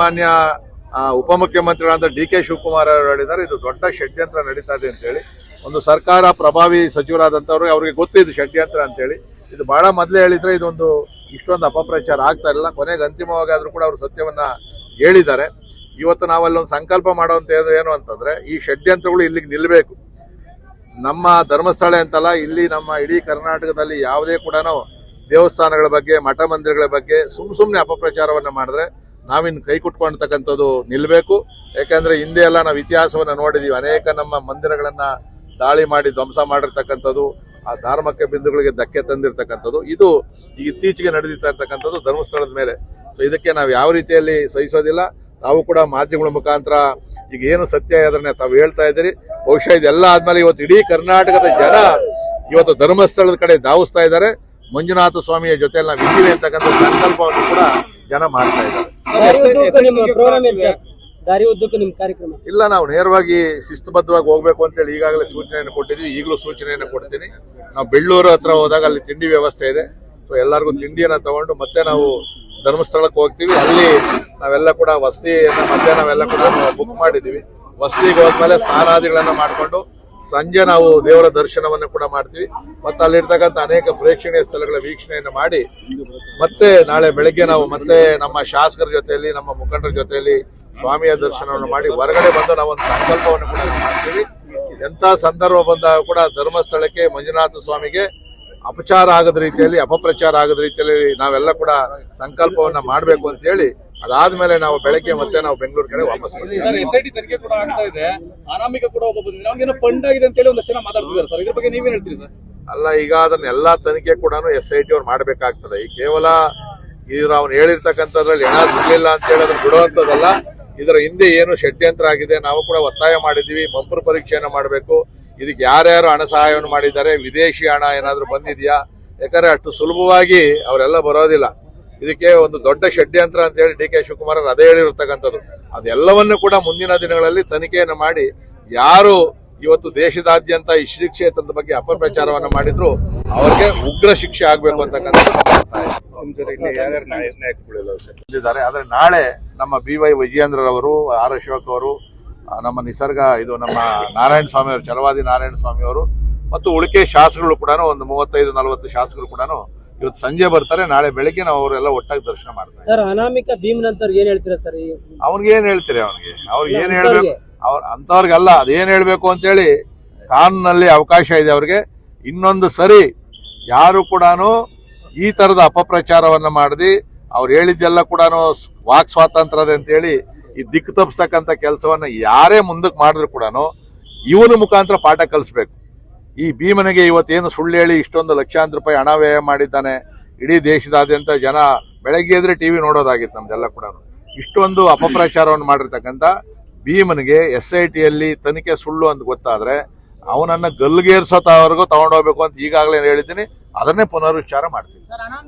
ಮಾನ್ಯ ಉಪಮುಖ್ಯಮಂತ್ರಿಗಳಾದ D K Shivakumar ಅವರು ಹೇಳಿದ್ದಾರೆ, ಇದು ದೊಡ್ಡ ಷಡ್ಯಂತ್ರ ನಡೀತಾ ಇದೆ ಅಂತೇಳಿ. ಒಂದು ಸರ್ಕಾರ ಪ್ರಭಾವಿ ಸಚಿವರಾದಂಥವ್ರು ಅವ್ರಿಗೆ ಗೊತ್ತಿದ್ದು ಷಡ್ಯಂತ್ರ ಅಂತೇಳಿ. ಇದು ಬಹಳ ಮೊದಲೇ ಹೇಳಿದ್ರೆ ಇದೊಂದು ಇಷ್ಟೊಂದು ಅಪಪ್ರಚಾರ ಆಗ್ತಾ ಇರಲಿಲ್ಲ. ಕೊನೆಗೆ ಅಂತಿಮವಾಗಿ ಆದರೂ ಕೂಡ ಅವರು ಸತ್ಯವನ್ನ ಹೇಳಿದ್ದಾರೆ. ಇವತ್ತು ನಾವಲ್ಲೊಂದು ಸಂಕಲ್ಪ ಮಾಡುವಂತ ಏನು- ಏನು ಅಂತಂದ್ರೆ, ಈ ಷಡ್ಯಂತ್ರಗಳು ಇಲ್ಲಿಗೆ ನಿಲ್ಲಬೇಕು ನಮ್ಮ ಧರ್ಮಸ್ಥಳ ಅಂತಲ್ಲ, ಇಲ್ಲಿ ನಮ್ಮ ಇಡೀ ಕರ್ನಾಟಕದಲ್ಲಿ ಯಾವುದೇ ಕೂಡ ದೇವಸ್ಥಾನಗಳ ಬಗ್ಗೆ ಮಠ ಮಂದಿರಗಳ ಬಗ್ಗೆ ಸುಮ್ ಸುಮ್ಮನೆ ಅಪಪ್ರಚಾರವನ್ನ ಮಾಡಿದ್ರೆ ನಾವಿನ್ ಕೈ ಕುಟ್ಕೊಂಡ್ತಕ್ಕಂಥದ್ದು ನಿಲ್ಬೇಕು. ಯಾಕಂದ್ರೆ ಹಿಂದೆ ಎಲ್ಲ ನಾವು ಇತಿಹಾಸವನ್ನ ನೋಡಿದೀವಿ. ಅನೇಕ ನಮ್ಮ ಮಂದಿರಗಳನ್ನ ದಾಳಿ ಮಾಡಿ ಧ್ವಂಸ ಮಾಡಿರ್ತಕ್ಕಂಥದ್ದು, ಆ ಧಾರ್ಮಿಕ ಬಿಂದುಗಳಿಗೆ ಧಕ್ಕೆ ತಂದಿರತಕ್ಕಂಥದ್ದು. ಇದು ಇತ್ತೀಚೆಗೆ ನಡೆದಿರ್ತಾ ಇರ್ತಕ್ಕಂಥದ್ದು ಧರ್ಮಸ್ಥಳದ ಮೇಲೆ. ಸೊ ಇದಕ್ಕೆ ನಾವು ಯಾವ ರೀತಿಯಲ್ಲಿ ಸಹಿಸೋದಿಲ್ಲ. ತಾವು ಕೂಡ ಮಾಧ್ಯಮಗಳ ಮುಖಾಂತರ ಈಗ ಏನು ಸತ್ಯ ಅದನ್ನ ತಾವು ಹೇಳ್ತಾ ಇದ್ದೀರಿ. ಬಹುಶಃ ಇದೆಲ್ಲ ಆದ್ಮೇಲೆ ಇವತ್ತು ಇಡೀ ಕರ್ನಾಟಕದ ಜನ ಇವತ್ತು ಧರ್ಮಸ್ಥಳದ ಕಡೆ ಧಾವಿಸ್ತಾ ಇದ್ದಾರೆ. ಮಂಜುನಾಥ ಸ್ವಾಮಿಯ ಜೊತೆಯಲ್ಲಿ ನಾವು ಇದ್ದೀವಿ ಅಂತಕ್ಕಂಥ ಸಂಕಲ್ಪವನ್ನು ಕೂಡ ಜನ ಮಾಡ್ತಾ ಇದ್ದಾರೆ. ದಾರಿ ಉದ್ದಕ್ಕೂ ನಿಮ್ಮ ಪ್ರೋಗ್ರಾಮ್ ಸರ್. ದಾರಿ ಉದ್ದಕ್ಕೂ ನಿಮ್ಮ ಕಾರ್ಯಕ್ರಮ ಇಲ್ಲ. ನಾವು ನೇರವಾಗಿ ಶಿಸ್ತುಬದ್ಧವಾಗಿ ಹೋಗ್ಬೇಕು ಅಂತೇಳಿ ಈಗಾಗಲೇ ಸೂಚನೆಯನ್ನು ಕೊಟ್ಟಿದ್ವಿ. ಈಗಲೂ ಸೂಚನೆಯನ್ನು ಕೊಡ್ತೀನಿ. ನಾವು ಬೆಳ್ಳೂರು ಹತ್ರ ಹೋದಾಗ ಅಲ್ಲಿ ತಿಂಡಿ ವ್ಯವಸ್ಥೆ ಇದೆ. ಸೊ ಎಲ್ಲರಿಗೂ ತಿಂಡಿಯನ್ನ ತಗೊಂಡು ಮತ್ತೆ ನಾವು ಧರ್ಮಸ್ಥಳಕ್ಕೆ ಹೋಗ್ತೀವಿ. ಅಲ್ಲಿ ನಾವೆಲ್ಲ ಕೂಡ ವಸತಿಯನ್ನ ಮತ್ತೆ ನಾವೆಲ್ಲ ಕೂಡ ಬುಕ್ ಮಾಡಿದೀವಿ ವಸತಿಗೆ ಹೋದ್ಮೇಲೆ ಸ್ನಾನಾದಿಗಳನ್ನ ಮಾಡಿಕೊಂಡು ಸಂಜೆ ನಾವು ದೇವರ ದರ್ಶನವನ್ನು ಕೂಡ ಮಾಡ್ತೀವಿ. ಮತ್ತೆ ಅಲ್ಲಿರ್ತಕ್ಕಂಥ ಅನೇಕ ಪ್ರೇಕ್ಷಣೀಯ ಸ್ಥಳಗಳ ವೀಕ್ಷಣೆಯನ್ನು ಮಾಡಿ, ಮತ್ತೆ ನಾಳೆ ಬೆಳಗ್ಗೆ ನಾವು ಮತ್ತೆ ನಮ್ಮ ಶಾಸಕರ ಜೊತೆಯಲ್ಲಿ, ನಮ್ಮ ಮುಖಂಡರ ಜೊತೆಯಲ್ಲಿ ಸ್ವಾಮಿಯ ದರ್ಶನವನ್ನು ಮಾಡಿ ಹೊರಗಡೆ ಬಂದು ನಾವು ಒಂದು ಸಂಕಲ್ಪವನ್ನು ಕೂಡ ಮಾಡ್ತೀವಿ. ಎಂಥ ಸಂದರ್ಭ ಬಂದಾಗ ಕೂಡ ಧರ್ಮಸ್ಥಳಕ್ಕೆ ಮಂಜುನಾಥ ಸ್ವಾಮಿಗೆ ಅಪಚಾರ ಆಗದ ರೀತಿಯಲ್ಲಿ, ಅಪಪ್ರಚಾರ ಆಗದ ರೀತಿಯಲ್ಲಿ ನಾವೆಲ್ಲ ಕೂಡ ಸಂಕಲ್ಪವನ್ನ ಮಾಡಬೇಕು ಅಂತ ಹೇಳಿ ಅದಾದ್ಮೇಲೆ ನಾವು ಬೆಳಗ್ಗೆ ಮತ್ತೆ ನಾವು ಬೆಂಗಳೂರು ಕಡೆ ವಾಪಸ್ ಅಲ್ಲ ಈಗ ಅದನ್ನ ಎಲ್ಲಾ ತನಿಖೆ ಕೂಡ ಎಸ್ ಐ ಟಿ ಅವ್ರು ಮಾಡ್ಬೇಕಾಗ್ತದೆ. ಈ ಕೇವಲ ಇದ್ರ ಅವ್ನು ಹೇಳಿರ್ತಕ್ಕಂಥದ್ರಲ್ಲಿ ಹಣ ಸಿಗ್ಲಿಲ್ಲ ಅಂತ ಹೇಳಿ ಅದನ್ನ ಬಿಡುವಂತದಲ್ಲ ಇದರ ಹಿಂದೆ ಏನು ಷಡ್ಯಂತ್ರ ಆಗಿದೆ ನಾವು ಕೂಡ ಒತ್ತಾಯ ಮಾಡಿದೀವಿ ಬಂಪರ್ ಪರೀಕ್ಷೆಯನ್ನು ಮಾಡಬೇಕು. ಇದಕ್ಕೆ ಯಾರ್ಯಾರು ಹಣ ಸಹಾಯವನ್ನು ಮಾಡಿದ್ದಾರೆ ವಿದೇಶಿ ಹಣ ಏನಾದರೂ ಬಂದಿದೆಯಾ? ಯಾಕಂದ್ರೆ ಅಷ್ಟು ಸುಲಭವಾಗಿ ಅವರೆಲ್ಲ ಬರೋದಿಲ್ಲ. ಇದಕ್ಕೆ ಒಂದು ದೊಡ್ಡ ಷಡ್ಯಂತ್ರ ಅಂತ ಹೇಳಿ ಡಿ ಕೆ ಶಿವಕುಮಾರ್ ಅವರು ಅದೇ ಹೇಳಿರ್ತಕ್ಕಂಥದ್ದು. ಅದೆಲ್ಲವನ್ನು ಕೂಡ ಮುಂದಿನ ದಿನಗಳಲ್ಲಿ ತನಿಖೆಯನ್ನು ಮಾಡಿ ಯಾರು ಇವತ್ತು ದೇಶದಾದ್ಯಂತ ಈ ಶ್ರೀ ಕ್ಷೇತ್ರದ ಬಗ್ಗೆ ಅಪಪ್ರಚಾರವನ್ನು ಮಾಡಿದ್ರು ಅವರಿಗೆ ಉಗ್ರ ಶಿಕ್ಷೆ ಆಗಬೇಕು ಅಂತಕ್ಕಂಥದ್ದು ಆದ್ರೆ ನಾಳೆ ನಮ್ಮ ಬಿ ವೈ ವಿಜಯೇಂದ್ರರವರು ಆರ್ ಅಶೋಕ್ ಅವರು ನಮ್ಮ ನಿಸರ್ಗ ಇದು ನಮ್ಮ ನಾರಾಯಣ ಸ್ವಾಮಿ ಅವರು ಚಲವಾದಿ ನಾರಾಯಣ ಸ್ವಾಮಿ ಅವರು ಮತ್ತು ಉಳಿಕೆ ಶಾಸಕರು ಕೂಡ ಒಂದು ಮೂವತ್ತೈದು ನಲವತ್ತು ಶಾಸಕರು ಕೂಡ ಇವತ್ತು ಸಂಜೆ ಬರ್ತಾರೆ ನಾಳೆ ಬೆಳಿಗ್ಗೆ ನಾವು ಅವರೆಲ್ಲ ಒಟ್ಟಾಗಿ ದರ್ಶನ ಮಾಡ್ತಾರೆ ಸರ್ ಅನಾಮಿಕ ಭೀಮ್ ನಂತರ ಏನ್ ಹೇಳ್ತೀರಾ ಸರ್ ಈ- ಅವ್ನಿಗೆ ಏನ್ ಹೇಳ್ತೀರಿ ಅವನಿಗೆ? ಅವ್ರಿಗೆ ಏನ್ ಹೇಳ್ಬೇಕು? ಅವ್ರ ಅಂತವ್ರಿಗಲ್ಲ ಅದೇನ್ ಹೇಳ್ಬೇಕು ಅಂತೇಳಿ ಕಾನೂನಲ್ಲಿ ಅವಕಾಶ ಇದೆ ಅವ್ರಿಗೆ. ಇನ್ನೊಂದು ಸರಿ ಯಾರು ಕೂಡ ಈ ತರದ ಅಪಪ್ರಚಾರವನ್ನ ಮಾಡದಿ ಅವ್ರು ಹೇಳಿದ್ದೆಲ್ಲ ಕೂಡ ವಾಕ್ ಸ್ವಾತಂತ್ರ್ಯದ ಅಂತೇಳಿ ಈ ದಿಕ್ಕು ತಪ್ಪಿಸ್ತಕ್ಕಂಥ ಕೆಲಸವನ್ನ ಯಾರೇ ಮುಂದಕ್ಕೆ ಮಾಡಿದ್ರು ಕೂಡ ಇವನು ಮುಖಾಂತರ ಪಾಠ ಕಲಿಸ್ಬೇಕು. ಈ ಭೀಮನಿಗೆ ಇವತ್ತೇನು ಸುಳ್ಳು ಹೇಳಿ ಇಷ್ಟೊಂದು ಲಕ್ಷಾಂತರ ರೂಪಾಯಿ ಹಣ ವ್ಯಯ ಮಾಡಿದ್ದಾನೆ, ಇಡೀ ದೇಶದಾದ್ಯಂತ ಜನ ಬೆಳಗ್ಗೆ ಎದ್ರೆ ಟಿವಿ ನೋಡೋದಾಗಿತ್ತು ನಮ್ದೆಲ್ಲ ಕೂಡ. ಇಷ್ಟೊಂದು ಅಪಪ್ರಚಾರವನ್ನು ಮಾಡಿರ್ತಕ್ಕಂಥ ಭೀಮನಿಗೆ ಎಸ್ ಐ ಟಿಯಲ್ಲಿ ತನಿಖೆ ಸುಳ್ಳು ಅಂತ ಗೊತ್ತಾದ್ರೆ ಅವನನ್ನ ಗಲ್ಲಿಗೇರ್ಸೋತವರೆಗೂ ತಗೊಂಡೋಗ್ಬೇಕು ಅಂತ ಈಗಾಗಲೇ ಹೇಳಿದ್ದೀನಿ, ಅದನ್ನೇ ಪುನರುಚ್ಚಾರ ಮಾಡ್ತೀನಿ.